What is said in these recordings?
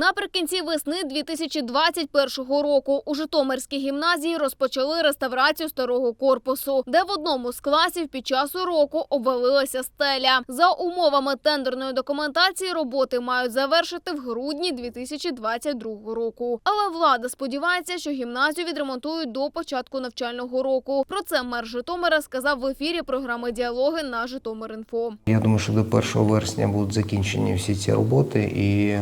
Наприкінці весни 2021 року у Житомирській гімназії розпочали реставрацію старого корпусу, де в одному з класів під час уроку обвалилася стеля. За умовами тендерної документації роботи мають завершити в грудні 2022 року. Але влада сподівається, що гімназію відремонтують до початку навчального року. Про це мер Житомира сказав в ефірі програми Діалоги на Житомир.Інфо. Я думаю, що до 1 вересня будуть закінчені всі ці роботи і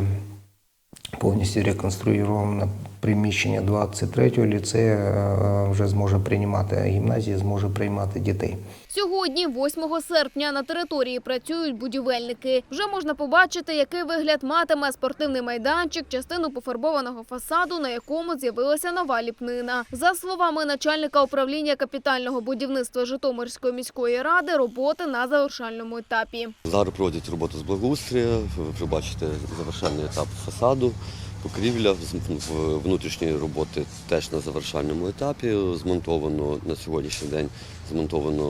повністю реконструйоване приміщення 23-го ліцею е, вже зможе приймати гімназія, зможе приймати дітей. Сьогодні, 8 серпня, на території працюють будівельники. Вже можна побачити, який вигляд матиме спортивний майданчик, частину пофарбованого фасаду, на якому з'явилася нова ліпнина. За словами начальника управління капітального будівництва Житомирської міської ради, роботи на завершальному етапі. Зараз проводять роботу з благоустрою, ви бачите завершальний етап фасаду, покрівля, з- в- роботи теж на завершальному етапі. Змонтовано на сьогоднішній день змонтовано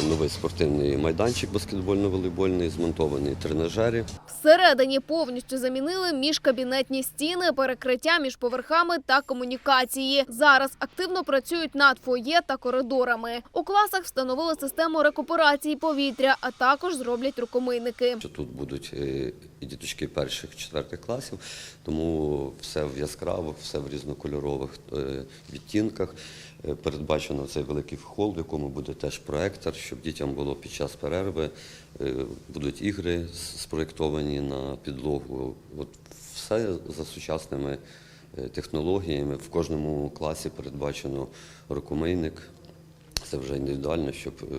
е, новий спортивний майданчик баскетбольно-волейбольний, змонтовані тренажери. Всередині повністю замінили міжкабінетні стіни, перекриття між поверхами та комунікації. Зараз активно працюють над фоє та коридорами. У класах встановили систему рекуперації повітря, а також зроблять рукомийники. Тут будуть е, і діточки перших, четвертих класів, тому все в яскраво, все в різнокольорових е, відтінках. Е, Передбачено цей великий хол, в якому буде теж проектор, щоб дітям було під час перерви. е, Будуть ігри спроєктовані на підлогу. От все за сучасними технологіями. В кожному класі передбачено рукомийник. Це вже індивідуально, щоб е,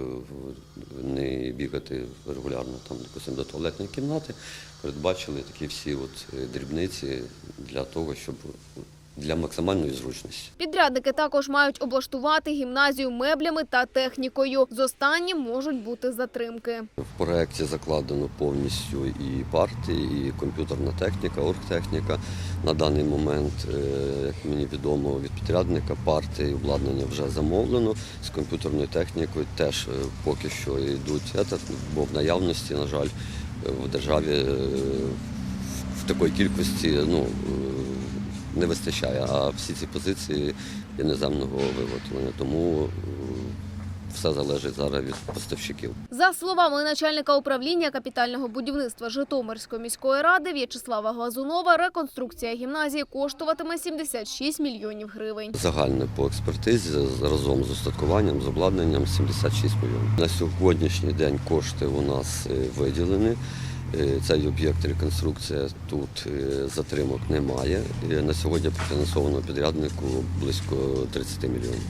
не бігати регулярно там, допустим, до туалетної кімнати. Передбачили такі всі от е, дрібниці для того, щоб для максимальної зручності. Підрядники також мають облаштувати гімназію меблями та технікою. З останнім можуть бути затримки. В проєкті закладено повністю і парти, і комп'ютерна техніка, оргтехніка. На даний момент, е, як мені відомо, від підрядника парти і обладнання вже замовлено. З комп'ютерною технікою теж е, поки що йдуть, бо в наявності, на жаль, е, в державі в такої кількості ну, не вистачає. А всі ці позиції іноземного виготовлення. Тому е, все залежить зараз від поставщиків. За словами начальника управління капітального будівництва Житомирської міської ради В'ячеслава Глазунова, реконструкція гімназії коштуватиме 76 мільйонів гривень. Загальне по експертизі разом з устаткуванням, з обладнанням 76 мільйонів. На сьогоднішній день кошти у нас е, виділені. Е, Цей об'єкт реконструкція тут е, затримок немає. На сьогодні профінансовано підряднику близько 30 мільйонів.